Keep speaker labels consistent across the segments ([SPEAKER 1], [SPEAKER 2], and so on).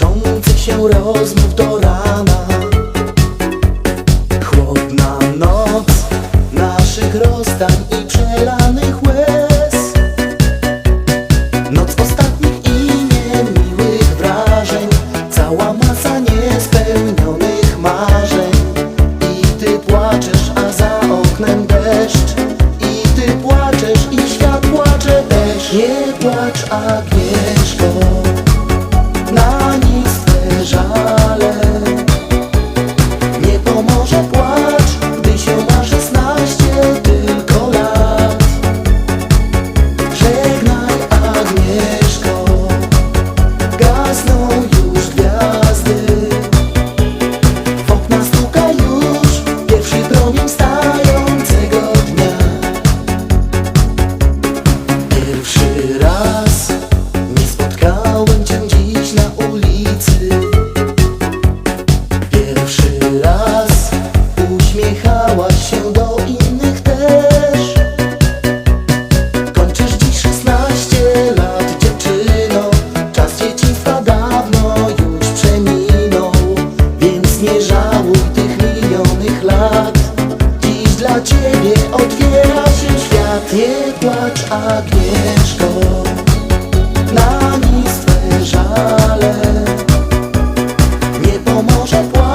[SPEAKER 1] Kończących się rozmów do rana. Chłodna noc naszych rozdań i przelanych łez. Noc ostatnich i niemiłych wrażeń. Cała masa niespełnionych marzeń. I ty płaczesz, a za oknem deszcz. I ty płaczesz i świat płacze też Nie płacz, a płacz Agnieszko Na nic żale. Nie pomoże płacz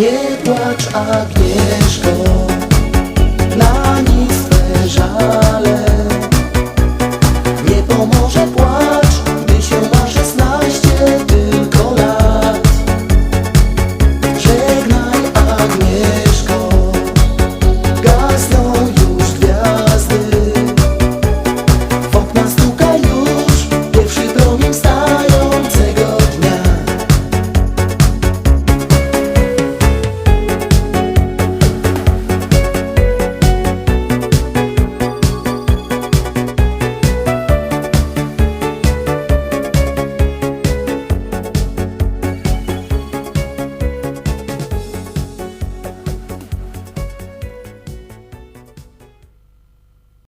[SPEAKER 1] Nie płacz Agnieszko